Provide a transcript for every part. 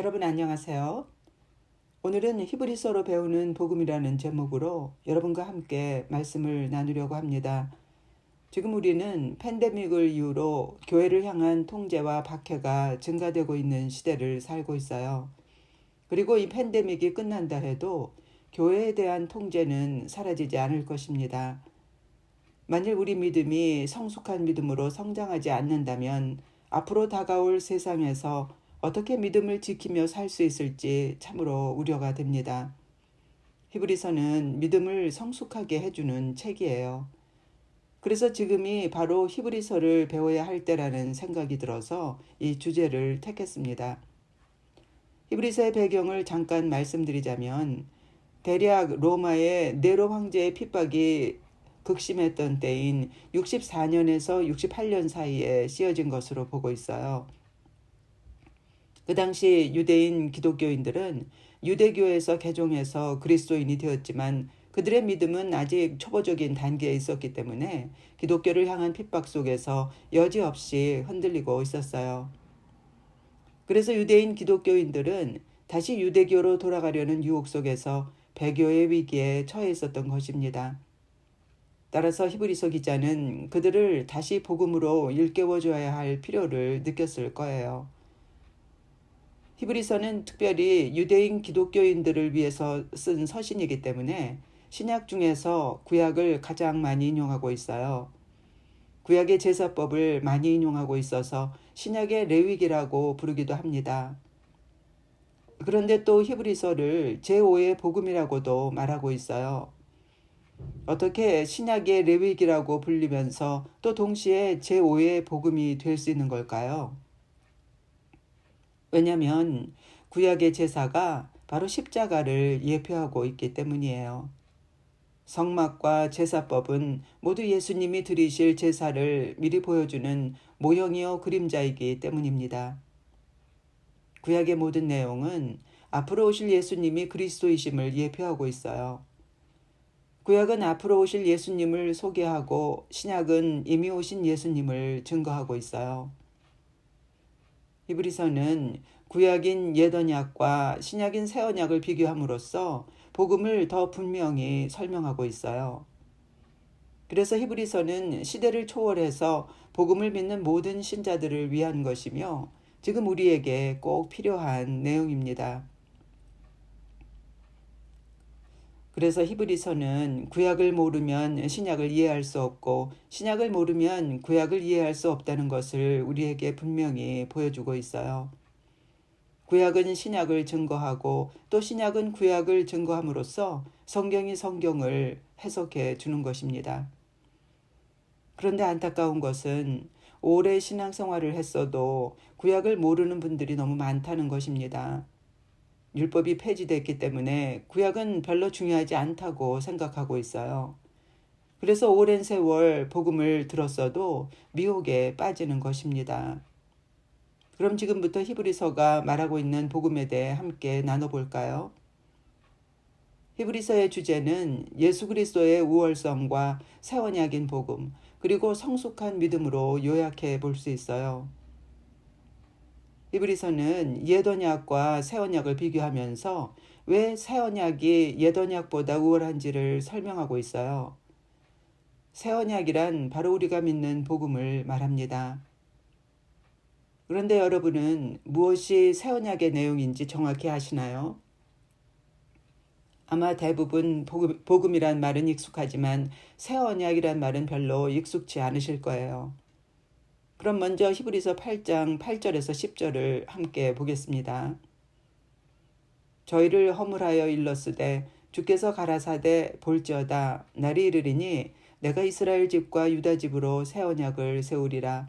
여러분 안녕하세요. 오늘은 히브리서로 배우는 복음이라는 제목으로 여러분과 함께 말씀을 나누려고 합니다. 지금 우리는 팬데믹을 이유로 교회를 향한 통제와 박해가 증가되고 있는 시대를 살고 있어요. 그리고 이 팬데믹이 끝난다 해도 교회에 대한 통제는 사라지지 않을 것입니다. 만일 우리 믿음이 성숙한 믿음으로 성장하지 않는다면 앞으로 다가올 세상에서 어떻게 믿음을 지키며 살 수 있을지 참으로 우려가 됩니다. 히브리서는 믿음을 성숙하게 해주는 책이에요. 그래서 지금이 바로 히브리서를 배워야 할 때라는 생각이 들어서 이 주제를 택했습니다. 히브리서의 배경을 잠깐 말씀드리자면 대략 로마의 네로 황제의 핍박이 극심했던 때인 64년에서 68년 사이에 씌어진 것으로 보고 있어요. 그 당시 유대인 기독교인들은 유대교에서 개종해서 그리스도인이 되었지만 그들의 믿음은 아직 초보적인 단계에 있었기 때문에 기독교를 향한 핍박 속에서 여지없이 흔들리고 있었어요. 그래서 유대인 기독교인들은 다시 유대교로 돌아가려는 유혹 속에서 배교의 위기에 처해 있었던 것입니다. 따라서 히브리서 기자는 그들을 다시 복음으로 일깨워 줘야 할 필요를 느꼈을 거예요. 히브리서는 특별히 유대인 기독교인들을 위해서 쓴 서신이기 때문에 신약 중에서 구약을 가장 많이 인용하고 있어요. 구약의 제사법을 많이 인용하고 있어서 신약의 레위기라고 부르기도 합니다. 그런데 또 히브리서를 제5의 복음이라고도 말하고 있어요. 어떻게 신약의 레위기라고 불리면서 또 동시에 제5의 복음이 될 수 있는 걸까요? 왜냐하면 구약의 제사가 바로 십자가를 예표하고 있기 때문이에요. 성막과 제사법은 모두 예수님이 드리실 제사를 미리 보여주는 모형이요 그림자이기 때문입니다. 구약의 모든 내용은 앞으로 오실 예수님이 그리스도이심을 예표하고 있어요. 구약은 앞으로 오실 예수님을 소개하고 신약은 이미 오신 예수님을 증거하고 있어요. 히브리서는 구약인 예언약과 신약인 새 언약을 비교함으로써 복음을 더 분명히 설명하고 있어요. 그래서 히브리서는 시대를 초월해서 복음을 믿는 모든 신자들을 위한 것이며 지금 우리에게 꼭 필요한 내용입니다. 그래서 히브리서는 구약을 모르면 신약을 이해할 수 없고 신약을 모르면 구약을 이해할 수 없다는 것을 우리에게 분명히 보여주고 있어요. 구약은 신약을 증거하고 또 신약은 구약을 증거함으로써 성경이 성경을 해석해 주는 것입니다. 그런데 안타까운 것은 오래 신앙생활을 했어도 구약을 모르는 분들이 너무 많다는 것입니다. 율법이 폐지됐기 때문에 구약은 별로 중요하지 않다고 생각하고 있어요. 그래서 오랜 세월 복음을 들었어도 미혹에 빠지는 것입니다. 그럼 지금부터 히브리서가 말하고 있는 복음에 대해 함께 나눠볼까요? 히브리서의 주제는 예수 그리스도의 우월성과 새 언약인 복음, 그리고 성숙한 믿음으로 요약해 볼 수 있어요. 히브리서는 옛언약과 새 언약을 비교하면서 왜 새 언약이 옛언약보다 우월한지를 설명하고 있어요. 새 언약이란 바로 우리가 믿는 복음을 말합니다. 그런데 여러분은 무엇이 새 언약의 내용인지 정확히 아시나요? 아마 대부분 복음, 이란 말은 익숙하지만 새 언약이란 말은 별로 익숙치 않으실 거예요. 그럼 먼저 히브리서 8장 8절에서 10절을 함께 보겠습니다. 저희를 허물하여 일렀으되 주께서 가라사대 볼지어다. 날이 이르리니 내가 이스라엘 집과 유다 집으로 새 언약을 세우리라.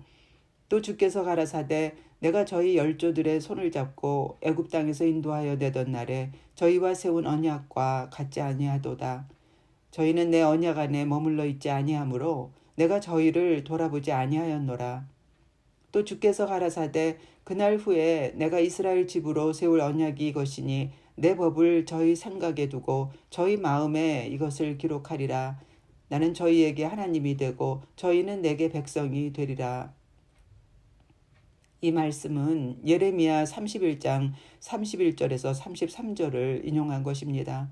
또 주께서 가라사대 내가 저희 열조들의 손을 잡고 애굽 땅에서 인도하여 내던 날에 저희와 세운 언약과 같지 아니하도다. 저희는 내 언약 안에 머물러 있지 아니하므로 내가 저희를 돌아보지 아니하였노라 또 주께서 가라사대 그날 후에 내가 이스라엘 집으로 세울 언약이 이것이니 내 법을 저희 생각에 두고 저희 마음에 이것을 기록하리라. 나는 저희에게 하나님이 되고 저희는 내게 백성이 되리라. 이 말씀은 예레미야 31장 31절에서 33절을 인용한 것입니다.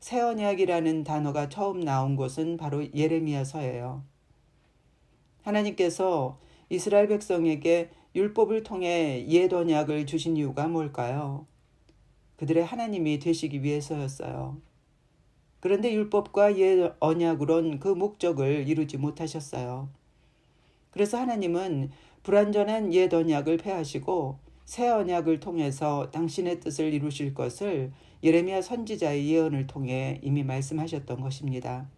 새 언약이라는 단어가 처음 나온 곳은 바로 예레미야서예요. 하나님께서 이스라엘 백성에게 율법을 통해 옛 언약을 주신 이유가 뭘까요? 그들의 하나님이 되시기 위해서였어요. 그런데 율법과 옛 언약으론 그 목적을 이루지 못하셨어요. 그래서 하나님은 불완전한 옛 언약을 폐하시고 새 언약을 통해서 당신의 뜻을 이루실 것을 예레미야 선지자의 예언을 통해 이미 말씀하셨던 것입니다.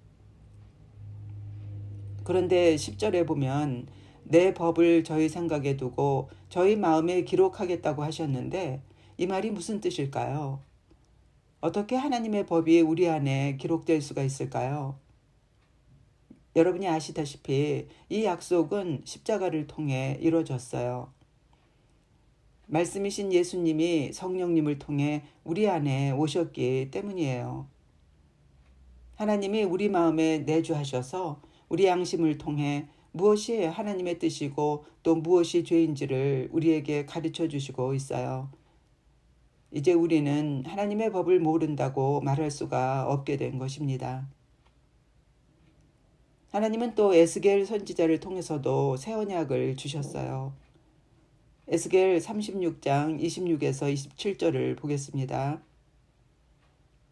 그런데 10절에 보면 내 법을 저희 생각에 두고 저희 마음에 기록하겠다고 하셨는데 이 말이 무슨 뜻일까요? 어떻게 하나님의 법이 우리 안에 기록될 수가 있을까요? 여러분이 아시다시피 이 약속은 십자가를 통해 이루어졌어요. 말씀이신 예수님이 성령님을 통해 우리 안에 오셨기 때문이에요. 하나님이 우리 마음에 내주하셔서 우리 양심을 통해 무엇이 하나님의 뜻이고 또 무엇이 죄인지를 우리에게 가르쳐 주시고 있어요. 이제 우리는 하나님의 법을 모른다고 말할 수가 없게 된 것입니다. 하나님은 또 에스겔 선지자를 통해서도 새 언약을 주셨어요. 에스겔 36장 26에서 27절을 보겠습니다.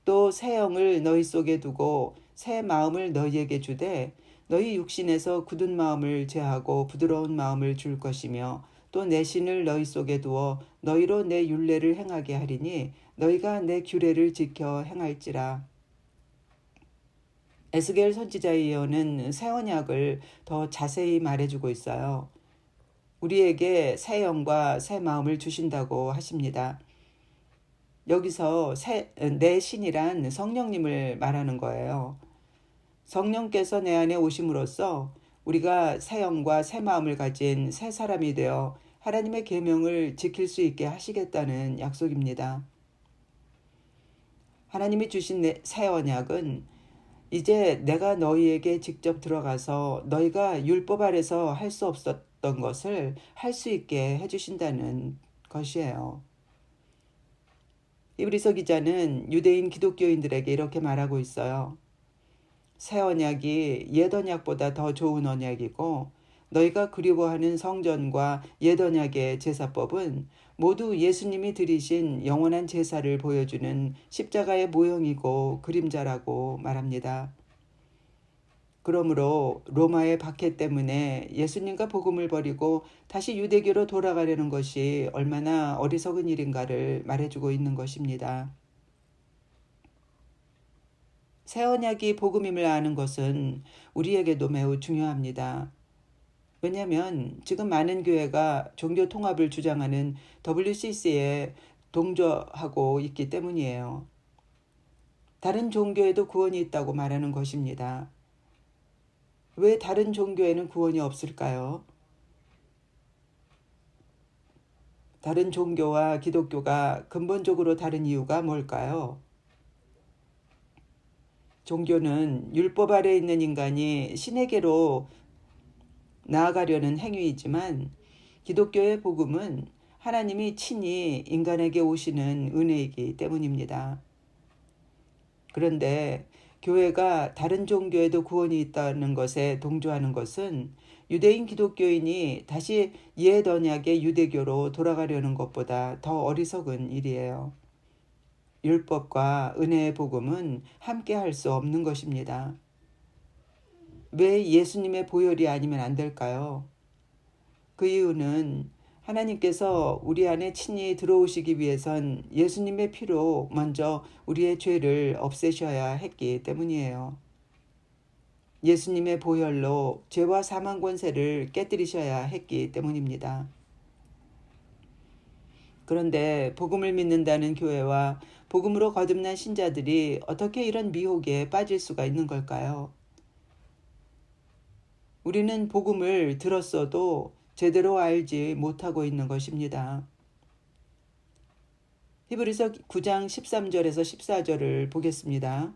또 새 영을 너희 속에 두고 새 마음을 너희에게 주되 너희 육신에서 굳은 마음을 제하고 부드러운 마음을 줄 것이며 또 내 신을 너희 속에 두어 너희로 내 율례를 행하게 하리니 너희가 내 규례를 지켜 행할지라. 에스겔 선지자의 예언은 새 언약을 더 자세히 말해주고 있어요. 우리에게 새 영과 새 마음을 주신다고 하십니다. 여기서 새, 내 신이란 성령님을 말하는 거예요. 성령께서 내 안에 오심으로써 우리가 새 영과 새 마음을 가진 새 사람이 되어 하나님의 계명을 지킬 수 있게 하시겠다는 약속입니다. 하나님이 주신 새 언약은 이제 내가 너희에게 직접 들어가서 너희가 율법 아래서 할 수 없었던 것을 할 수 있게 해주신다는 것이에요. 이브리서 기자는 유대인 기독교인들에게 이렇게 말하고 있어요. 새 언약이 옛 언약보다 더 좋은 언약이고 너희가 그리워하는 성전과 옛 언약의 제사법은 모두 예수님이 드리신 영원한 제사를 보여주는 십자가의 모형이고 그림자라고 말합니다. 그러므로 로마의 박해 때문에 예수님과 복음을 버리고 다시 유대교로 돌아가려는 것이 얼마나 어리석은 일인가를 말해주고 있는 것입니다. 새 언약이 복음임을 아는 것은 우리에게도 매우 중요합니다. 왜냐하면 지금 많은 교회가 종교 통합을 주장하는 WCC에 동조하고 있기 때문이에요. 다른 종교에도 구원이 있다고 말하는 것입니다. 왜 다른 종교에는 구원이 없을까요? 다른 종교와 기독교가 근본적으로 다른 이유가 뭘까요? 종교는 율법 아래 있는 인간이 신에게로 나아가려는 행위이지만 기독교의 복음은 하나님이 친히 인간에게 오시는 은혜이기 때문입니다. 그런데 교회가 다른 종교에도 구원이 있다는 것에 동조하는 것은 유대인 기독교인이 다시 옛 언약의 유대교로 돌아가려는 것보다 더 어리석은 일이에요. 율법과 은혜의 복음은 함께 할 수 없는 것입니다. 왜 예수님의 보혈이 아니면 안 될까요? 그 이유는 하나님께서 우리 안에 친히 들어오시기 위해선 예수님의 피로 먼저 우리의 죄를 없애셔야 했기 때문이에요. 예수님의 보혈로 죄와 사망 권세를 깨뜨리셔야 했기 때문입니다. 그런데 복음을 믿는다는 교회와 복음으로 거듭난 신자들이 어떻게 이런 미혹에 빠질 수가 있는 걸까요? 우리는 복음을 들었어도 제대로 알지 못하고 있는 것입니다. 히브리서 9장 13절에서 14절을 보겠습니다.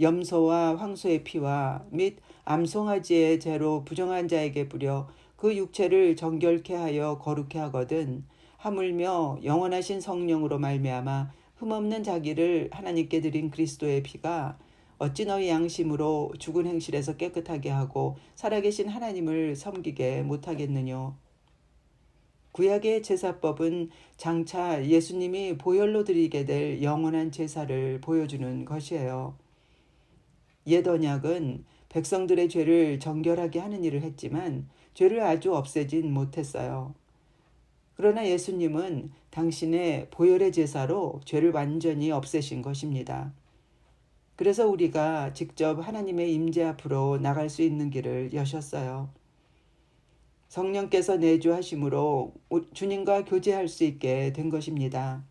염소와 황소의 피와 및 암송아지의 죄로 부정한 자에게 뿌려 그 육체를 정결케 하여 거룩케 하거든 하물며 영원하신 성령으로 말미암아 흠없는 자기를 하나님께 드린 그리스도의 피가 어찌 너희 양심으로 죽은 행실에서 깨끗하게 하고 살아계신 하나님을 섬기게 못하겠느뇨. 구약의 제사법은 장차 예수님이 보혈로 드리게 될 영원한 제사를 보여주는 것이에요. 옛 언약은 백성들의 죄를 정결하게 하는 일을 했지만 죄를 아주 없애진 못했어요. 그러나 예수님은 당신의 보혈의 제사로 죄를 완전히 없애신 것입니다. 그래서 우리가 직접 하나님의 임재 앞으로 나갈 수 있는 길을 여셨어요. 성령께서 내주하심으로 주님과 교제할 수 있게 된 것입니다.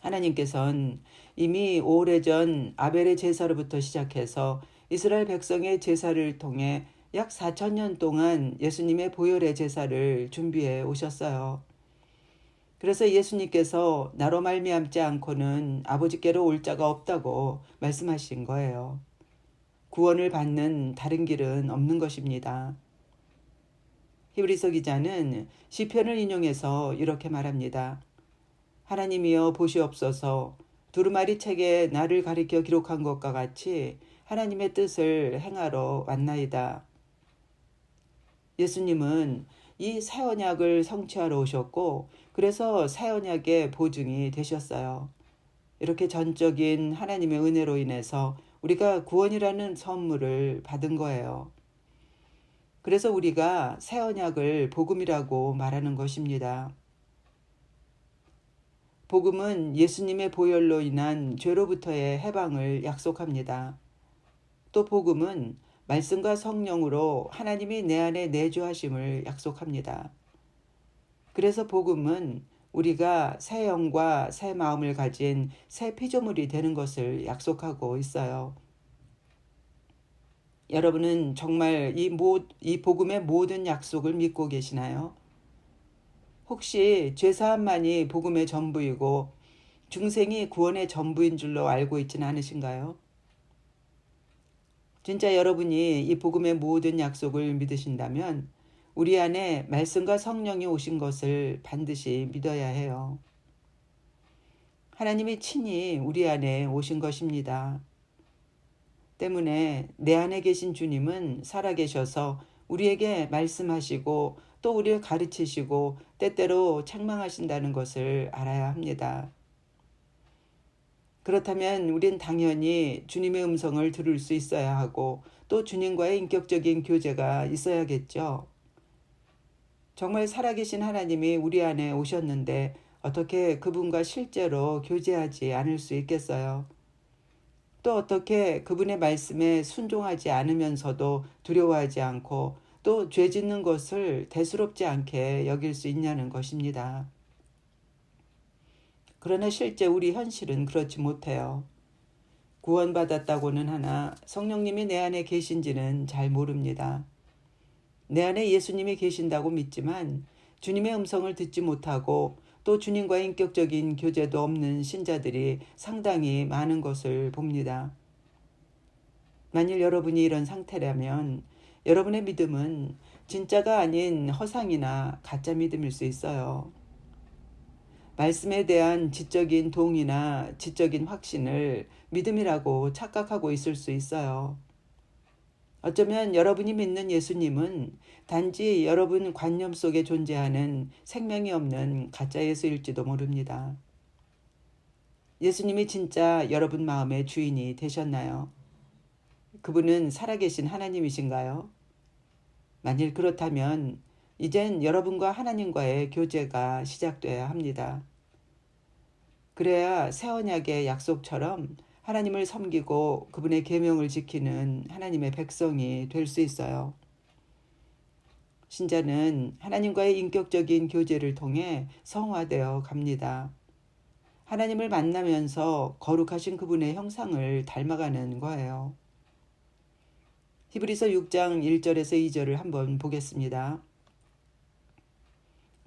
하나님께서는 이미 오래전 아벨의 제사로부터 시작해서 이스라엘 백성의 제사를 통해 약 4천 년 동안 예수님의 보혈의 제사를 준비해 오셨어요. 그래서 예수님께서 나로 말미암지 않고는 아버지께로 올 자가 없다고 말씀하신 거예요. 구원을 받는 다른 길은 없는 것입니다. 히브리서 기자는 시편을 인용해서 이렇게 말합니다. 하나님이여 보시옵소서 두루마리 책에 나를 가리켜 기록한 것과 같이 하나님의 뜻을 행하러 왔나이다. 예수님은 이 새 언약을 성취하러 오셨고 그래서 새 언약의 보증이 되셨어요. 이렇게 전적인 하나님의 은혜로 인해서 우리가 구원이라는 선물을 받은 거예요. 그래서 우리가 새 언약을 복음이라고 말하는 것입니다. 복음은 예수님의 보혈로 인한 죄로부터의 해방을 약속합니다. 또 복음은 말씀과 성령으로 하나님이 내 안에 내주하심을 약속합니다. 그래서 복음은 우리가 새 영과 새 마음을 가진 새 피조물이 되는 것을 약속하고 있어요. 여러분은 정말 이, 모, 이 복음의 모든 약속을 믿고 계시나요? 혹시 죄사함만이 복음의 전부이고 중생이 구원의 전부인 줄로 알고 있지는 않으신가요? 진짜 여러분이 이 복음의 모든 약속을 믿으신다면 우리 안에 말씀과 성령이 오신 것을 반드시 믿어야 해요. 하나님이 친히 우리 안에 오신 것입니다. 때문에 내 안에 계신 주님은 살아계셔서 우리에게 말씀하시고 또 우리를 가르치시고 때때로 책망하신다는 것을 알아야 합니다. 그렇다면 우린 당연히 주님의 음성을 들을 수 있어야 하고 또 주님과의 인격적인 교제가 있어야겠죠. 정말 살아계신 하나님이 우리 안에 오셨는데 어떻게 그분과 실제로 교제하지 않을 수 있겠어요? 또 어떻게 그분의 말씀에 순종하지 않으면서도 두려워하지 않고 또 죄 짓는 것을 대수롭지 않게 여길 수 있냐는 것입니다. 그러나 실제 우리 현실은 그렇지 못해요. 구원받았다고는 하나 성령님이 내 안에 계신지는 잘 모릅니다. 내 안에 예수님이 계신다고 믿지만 주님의 음성을 듣지 못하고 또 주님과 인격적인 교제도 없는 신자들이 상당히 많은 것을 봅니다. 만일 여러분이 이런 상태라면 여러분의 믿음은 진짜가 아닌 허상이나 가짜 믿음일 수 있어요. 말씀에 대한 지적인 동의나 지적인 확신을 믿음이라고 착각하고 있을 수 있어요. 어쩌면 여러분이 믿는 예수님은 단지 여러분 관념 속에 존재하는 생명이 없는 가짜 예수일지도 모릅니다. 예수님이 진짜 여러분 마음의 주인이 되셨나요? 그분은 살아계신 하나님이신가요? 만일 그렇다면 이젠 여러분과 하나님과의 교제가 시작돼야 합니다. 그래야 새 언약의 약속처럼 하나님을 섬기고 그분의 계명을 지키는 하나님의 백성이 될 수 있어요. 신자는 하나님과의 인격적인 교제를 통해 성화되어 갑니다. 하나님을 만나면서 거룩하신 그분의 형상을 닮아가는 거예요. 히브리서 6장 1절에서 2절을 한번 보겠습니다.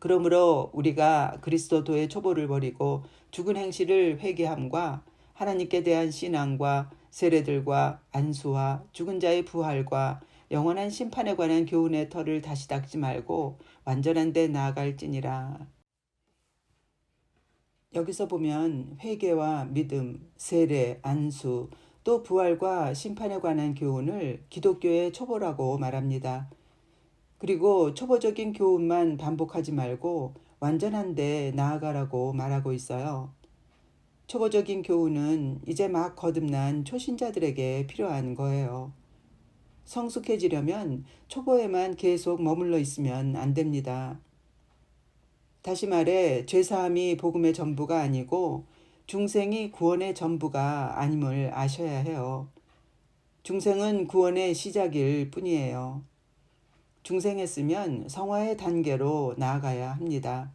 그러므로 우리가 그리스도도의 초보를 버리고 죽은 행실을 회개함과 하나님께 대한 신앙과 세례들과 안수와 죽은 자의 부활과 영원한 심판에 관한 교훈의 털을 다시 닦지 말고 완전한 데 나아갈지니라. 여기서 보면 회개와 믿음, 세례, 안수, 또 부활과 심판에 관한 교훈을 기독교의 초보라고 말합니다. 그리고 초보적인 교훈만 반복하지 말고 완전한데 나아가라고 말하고 있어요. 초보적인 교훈은 이제 막 거듭난 초신자들에게 필요한 거예요. 성숙해지려면 초보에만 계속 머물러 있으면 안 됩니다. 다시 말해 죄사함이 복음의 전부가 아니고 중생이 구원의 전부가 아님을 아셔야 해요. 중생은 구원의 시작일 뿐이에요. 중생했으면 성화의 단계로 나아가야 합니다.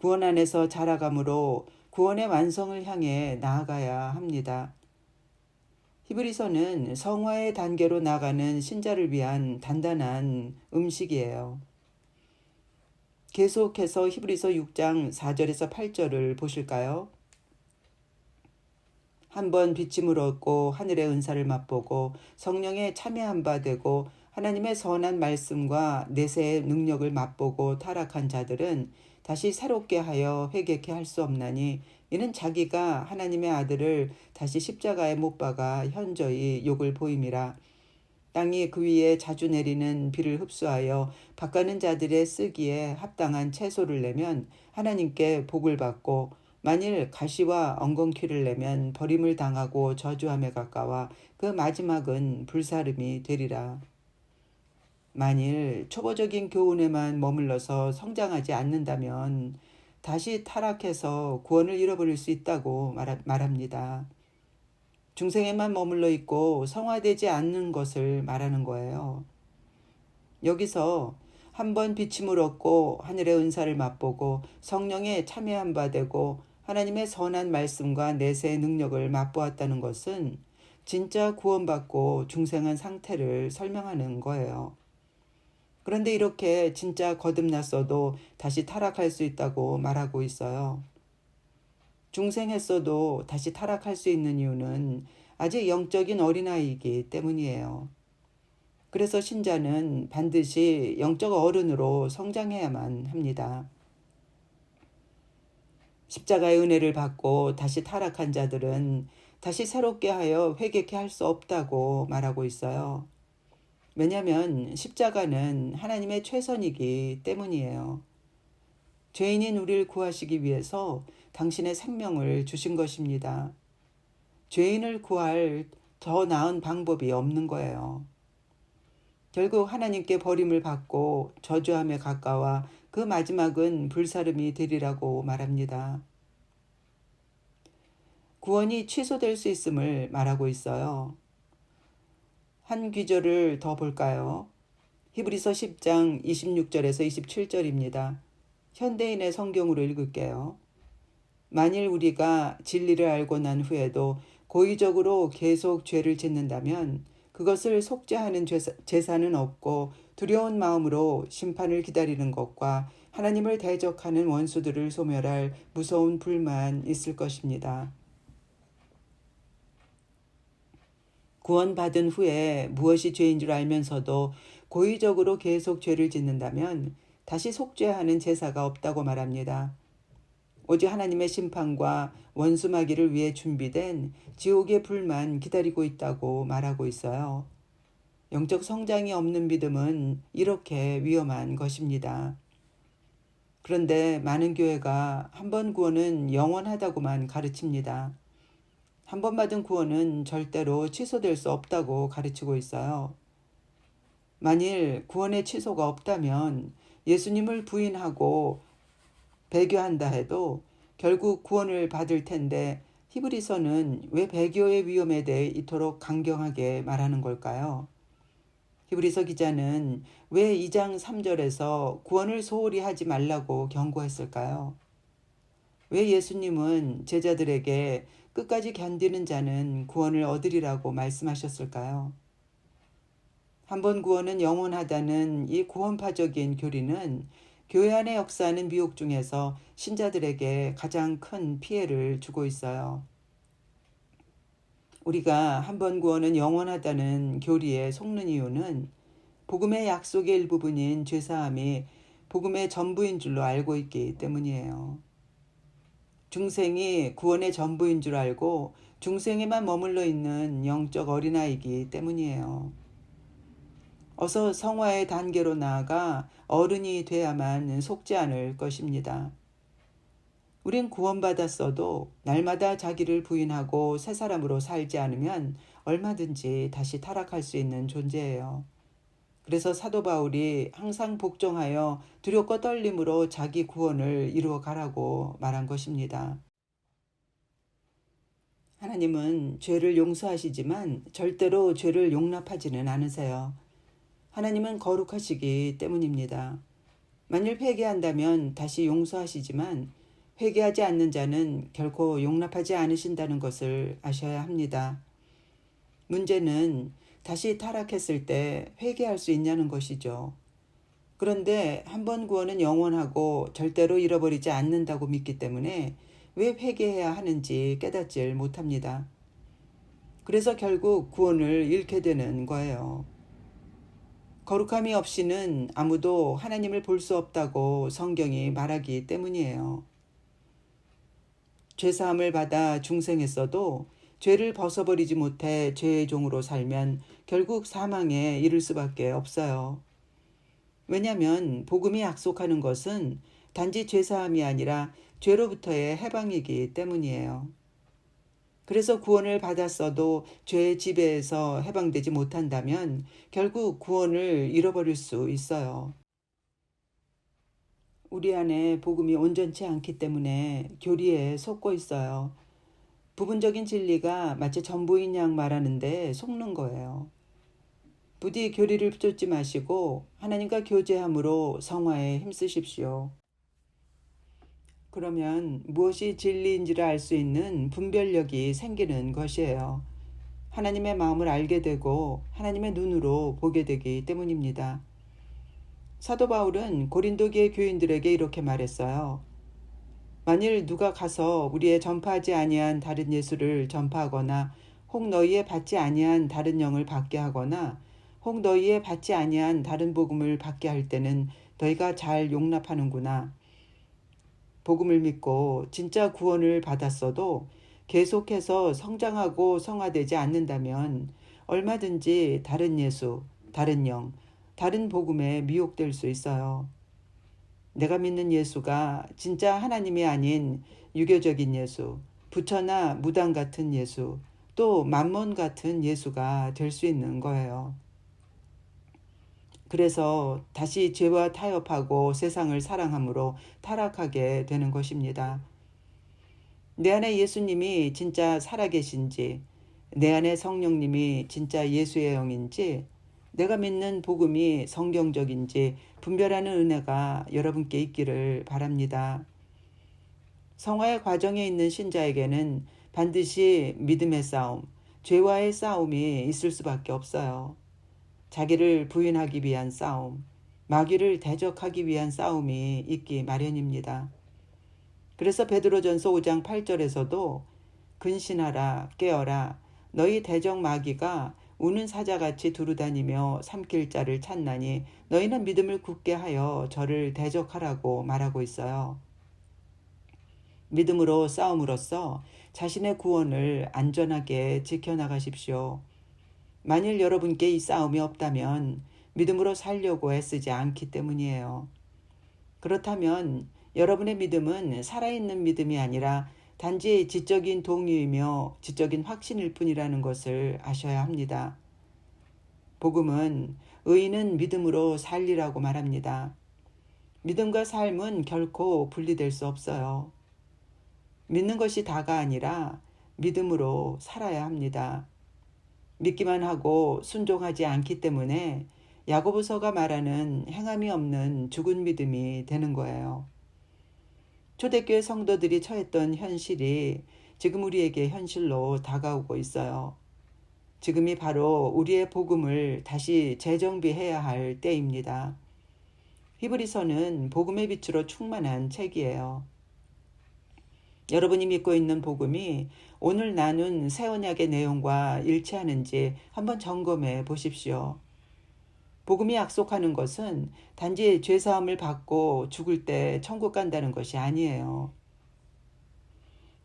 구원 안에서 자라감으로 구원의 완성을 향해 나아가야 합니다. 히브리서는 성화의 단계로 나가는 신자를 위한 단단한 음식이에요. 계속해서 히브리서 6장 4절에서 8절을 보실까요? 한번 비침을 얻고 하늘의 은사를 맛보고 성령에 참여한 바 되고 하나님의 선한 말씀과 내세의 능력을 맛보고 타락한 자들은 다시 새롭게 하여 회개케 할 수 없나니 이는 자기가 하나님의 아들을 다시 십자가에 못 박아 현저히 욕을 보임이라 땅이 그 위에 자주 내리는 비를 흡수하여 바가는 자들의 쓰기에 합당한 채소를 내면 하나님께 복을 받고 만일 가시와 엉겅퀴를 내면 버림을 당하고 저주함에 가까워 그 마지막은 불사름이 되리라. 만일 초보적인 교훈에만 머물러서 성장하지 않는다면 다시 타락해서 구원을 잃어버릴 수 있다고 말합니다. 중생에만 머물러 있고 성화되지 않는 것을 말하는 거예요. 여기서 한번 비침을 얻고 하늘의 은사를 맛보고 성령에 참여한 바 되고 하나님의 선한 말씀과 내세의 능력을 맛보았다는 것은 진짜 구원받고 중생한 상태를 설명하는 거예요. 그런데 이렇게 진짜 거듭났어도 다시 타락할 수 있다고 말하고 있어요. 중생했어도 다시 타락할 수 있는 이유는 아직 영적인 어린아이이기 때문이에요. 그래서 신자는 반드시 영적 어른으로 성장해야만 합니다. 십자가의 은혜를 받고 다시 타락한 자들은 다시 새롭게 하여 회개케 할 수 없다고 말하고 있어요. 왜냐하면 십자가는 하나님의 최선이기 때문이에요. 죄인인 우리를 구하시기 위해서 당신의 생명을 주신 것입니다. 죄인을 구할 더 나은 방법이 없는 거예요. 결국 하나님께 버림을 받고 저주함에 가까워 그 마지막은 불사름이 되리라고 말합니다. 구원이 취소될 수 있음을 말하고 있어요. 한 귀절을 더 볼까요? 히브리서 10장 26절에서 27절입니다. 현대인의 성경으로 읽을게요. 만일 우리가 진리를 알고 난 후에도 고의적으로 계속 죄를 짓는다면 그것을 속죄하는 제사는 없고 두려운 마음으로 심판을 기다리는 것과 하나님을 대적하는 원수들을 소멸할 무서운 불만 있을 것입니다. 구원받은 후에 무엇이 죄인 줄 알면서도 고의적으로 계속 죄를 짓는다면 다시 속죄하는 제사가 없다고 말합니다. 오직 하나님의 심판과 원수마귀를 위해 준비된 지옥의 불만 기다리고 있다고 말하고 있어요. 영적 성장이 없는 믿음은 이렇게 위험한 것입니다. 그런데 많은 교회가 한 번 구원은 영원하다고만 가르칩니다. 한 번 받은 구원은 절대로 취소될 수 없다고 가르치고 있어요. 만일 구원의 취소가 없다면 예수님을 부인하고 배교한다 해도 결국 구원을 받을 텐데 히브리서는 왜 배교의 위험에 대해 이토록 강경하게 말하는 걸까요? 히브리서 기자는 왜 2장 3절에서 구원을 소홀히 하지 말라고 경고했을까요? 왜 예수님은 제자들에게 끝까지 견디는 자는 구원을 얻으리라고 말씀하셨을까요? 한번 구원은 영원하다는 이 구원파적인 교리는 교회 안에 역사하는 미혹 중에서 신자들에게 가장 큰 피해를 주고 있어요. 우리가 한번 구원은 영원하다는 교리에 속는 이유는 복음의 약속의 일부분인 죄사함이 복음의 전부인 줄로 알고 있기 때문이에요. 중생이 구원의 전부인 줄 알고 중생에만 머물러 있는 영적 어린아이기 때문이에요. 어서 성화의 단계로 나아가 어른이 돼야만 속지 않을 것입니다. 우린 구원받았어도 날마다 자기를 부인하고 새 사람으로 살지 않으면 얼마든지 다시 타락할 수 있는 존재예요. 그래서 사도 바울이 항상 복종하여 두렵고 떨림으로 자기 구원을 이루어 가라고 말한 것입니다. 하나님은 죄를 용서하시지만 절대로 죄를 용납하지는 않으세요. 하나님은 거룩하시기 때문입니다. 만일 회개한다면 다시 용서하시지만 회개하지 않는 자는 결코 용납하지 않으신다는 것을 아셔야 합니다. 문제는 다시 타락했을 때 회개할 수 있냐는 것이죠. 그런데 한 번 구원은 영원하고 절대로 잃어버리지 않는다고 믿기 때문에 왜 회개해야 하는지 깨닫질 못합니다. 그래서 결국 구원을 잃게 되는 거예요. 거룩함이 없이는 아무도 하나님을 볼 수 없다고 성경이 말하기 때문이에요. 죄사함을 받아 중생했어도 죄를 벗어버리지 못해 죄의 종으로 살면 결국 사망에 이를 수밖에 없어요. 왜냐하면 복음이 약속하는 것은 단지 죄사함이 아니라 죄로부터의 해방이기 때문이에요. 그래서 구원을 받았어도 죄의 지배에서 해방되지 못한다면 결국 구원을 잃어버릴 수 있어요. 우리 안에 복음이 온전치 않기 때문에 교리에 속고 있어요. 부분적인 진리가 마치 전부인 양 말하는데 속는 거예요. 부디 교리를 쫓지 마시고 하나님과 교제함으로 성화에 힘쓰십시오. 그러면 무엇이 진리인지를 알 수 있는 분별력이 생기는 것이에요. 하나님의 마음을 알게 되고 하나님의 눈으로 보게 되기 때문입니다. 사도 바울은 고린도교의 교인들에게 이렇게 말했어요. 만일 누가 가서 우리의 전파하지 아니한 다른 예수를 전파하거나 혹 너희의 받지 아니한 다른 영을 받게 하거나 혹 너희의 받지 아니한 다른 복음을 받게 할 때는 너희가 잘 용납하는구나. 복음을 믿고 진짜 구원을 받았어도 계속해서 성장하고 성화되지 않는다면 얼마든지 다른 예수, 다른 영, 다른 복음에 미혹될 수 있어요. 내가 믿는 예수가 진짜 하나님이 아닌 유교적인 예수, 부처나 무당 같은 예수, 또 만몬 같은 예수가 될 수 있는 거예요. 그래서 다시 죄와 타협하고 세상을 사랑함으로 타락하게 되는 것입니다. 내 안에 예수님이 진짜 살아계신지, 내 안에 성령님이 진짜 예수의 영인지, 내가 믿는 복음이 성경적인지 분별하는 은혜가 여러분께 있기를 바랍니다. 성화의 과정에 있는 신자에게는 반드시 믿음의 싸움, 죄와의 싸움이 있을 수밖에 없어요. 자기를 부인하기 위한 싸움, 마귀를 대적하기 위한 싸움이 있기 마련입니다. 그래서 베드로전서 5장 8절에서도 근신하라 깨어라 너희 대적 마귀가 우는 사자같이 두루다니며 삼킬 자를 찾나니 너희는 믿음을 굳게 하여 저를 대적하라고 말하고 있어요. 믿음으로 싸움으로써 자신의 구원을 안전하게 지켜나가십시오. 만일 여러분께 이 싸움이 없다면 믿음으로 살려고 애쓰지 않기 때문이에요. 그렇다면 여러분의 믿음은 살아있는 믿음이 아니라 단지 지적인 동의이며 지적인 확신일 뿐이라는 것을 아셔야 합니다. 복음은 의인은 믿음으로 살리라고 말합니다. 믿음과 삶은 결코 분리될 수 없어요. 믿는 것이 다가 아니라 믿음으로 살아야 합니다. 믿기만 하고 순종하지 않기 때문에 야고보서가 말하는 행함이 없는 죽은 믿음이 되는 거예요. 초대교회 성도들이 처했던 현실이 지금 우리에게 현실로 다가오고 있어요. 지금이 바로 우리의 복음을 다시 재정비해야 할 때입니다. 히브리서는 복음의 빛으로 충만한 책이에요. 여러분이 믿고 있는 복음이 오늘 나눈 새 언약의 내용과 일치하는지 한번 점검해 보십시오. 복음이 약속하는 것은 단지 죄사함을 받고 죽을 때 천국 간다는 것이 아니에요.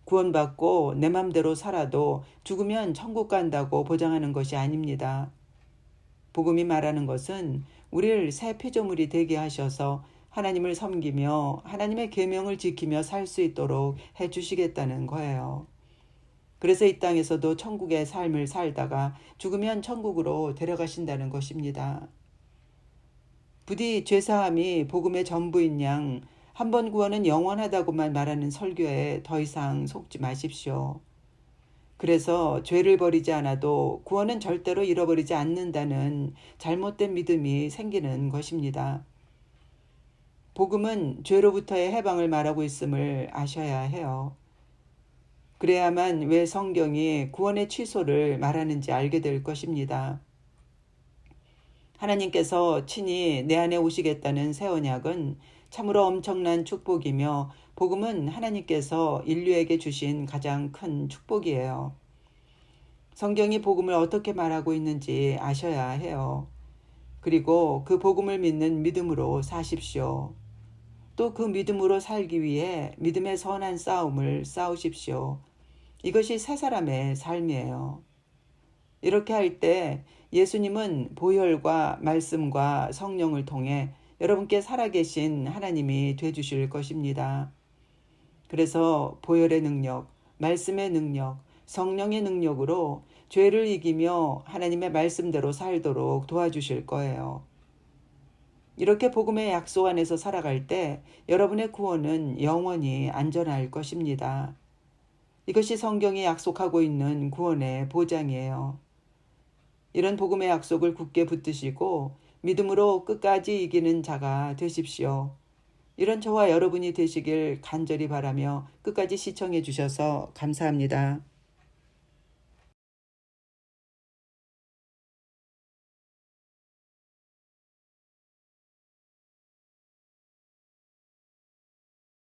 구원받고 내 맘대로 살아도 죽으면 천국 간다고 보장하는 것이 아닙니다. 복음이 말하는 것은 우리를 새 피조물이 되게 하셔서 하나님을 섬기며 하나님의 계명을 지키며 살 수 있도록 해 주시겠다는 거예요. 그래서 이 땅에서도 천국의 삶을 살다가 죽으면 천국으로 데려가신다는 것입니다. 부디 죄사함이 복음의 전부인 양 한 번 구원은 영원하다고만 말하는 설교에 더 이상 속지 마십시오. 그래서 죄를 버리지 않아도 구원은 절대로 잃어버리지 않는다는 잘못된 믿음이 생기는 것입니다. 복음은 죄로부터의 해방을 말하고 있음을 아셔야 해요. 그래야만 왜 성경이 구원의 취소를 말하는지 알게 될 것입니다. 하나님께서 친히 내 안에 오시겠다는 새 언약은 참으로 엄청난 축복이며 복음은 하나님께서 인류에게 주신 가장 큰 축복이에요. 성경이 복음을 어떻게 말하고 있는지 아셔야 해요. 그리고 그 복음을 믿는 믿음으로 사십시오. 또 그 믿음으로 살기 위해 믿음의 선한 싸움을 싸우십시오. 이것이 새 사람의 삶이에요. 이렇게 할 때 예수님은 보혈과 말씀과 성령을 통해 여러분께 살아계신 하나님이 되주실 것입니다. 그래서 보혈의 능력, 말씀의 능력, 성령의 능력으로 죄를 이기며 하나님의 말씀대로 살도록 도와주실 거예요. 이렇게 복음의 약속 안에서 살아갈 때 여러분의 구원은 영원히 안전할 것입니다. 이것이 성경이 약속하고 있는 구원의 보장이에요. 이런 복음의 약속을 굳게 붙드시고 믿음으로 끝까지 이기는 자가 되십시오. 이런 저와 여러분이 되시길 간절히 바라며 끝까지 시청해 주셔서 감사합니다.